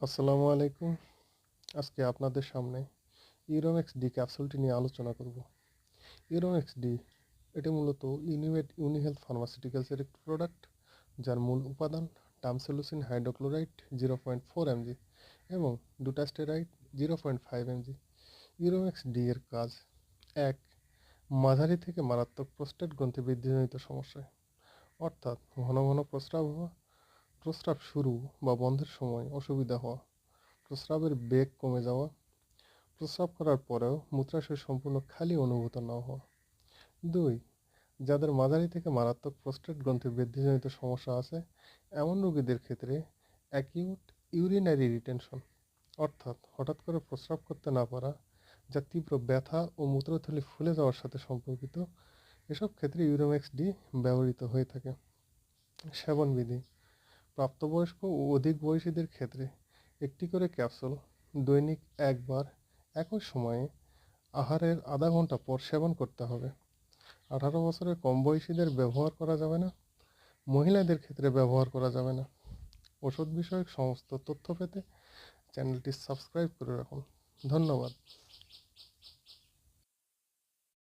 আসসালামু আলাইকুম। আজকে আপনাদের সামনে ইউরোমেক্স ডি ক্যাপসুলটি নিয়ে আলোচনা করব। ইউরোমেক্স ডি এটি মূলত ইউনিভেট ইউনিহেলথ ফার্মাসিউটিক্যালসের একটি প্রোডাক্ট যার মূল উপাদান tamsulosin hydrochloride zero point four MG এবং dutasteride zero point five MG Uromax D এর কাজ, এক, মাঝারি থেকে মারাত্মক প্রোস্টেট গ্রন্থি বৃদ্ধিজনিত সমস্যায়। অর্থাৎ ঘন ঘন প্রস্রাব হওয়া প্রস্রাব শুরু বা বন্ধের সময় অসুবিধা হওয়া, প্রস্রাবের বেগ কমে যাওয়া, প্রস্রাব করার পরেও মূত্রাশয় সম্পূর্ণ খালি অনুভূত না হওয়া। দুই, যাদের মাঝারি থেকে মারাত্মক প্রস্টেট গ্রন্থে বৃদ্ধিজনিত সমস্যা আছে, এমন রোগীদের ক্ষেত্রে অ্যাকিউট ইউরিনারি রিটেনশন, অর্থাৎ হঠাৎ করে প্রস্রাব করতে না পারা, যা তীব্র ব্যথা ও মূত্রথলি ফুলে যাওয়ার সাথে সম্পর্কিত, এসব ক্ষেত্রে ইউরোম্যাক্স ডি ব্যবহৃত হয়ে থাকে। সেবনবিধি প্রাপ্তবয়স্ক ও অধিক বয়সীদের ক্ষেত্রে একটি করে ক্যাপসুল দৈনিক একবার একই সময়ে আহারের আধা ঘণ্টা পর সেবন করতে হবে। আঠারো বছরের কম বয়সীদের ব্যবহার করা যাবে না। মহিলাদের ক্ষেত্রে ব্যবহার করা যাবে না। ওষুধ বিষয়ক সমস্ত তথ্য পেতে চ্যানেলটি সাবস্ক্রাইব করে রাখুন। ধন্যবাদ।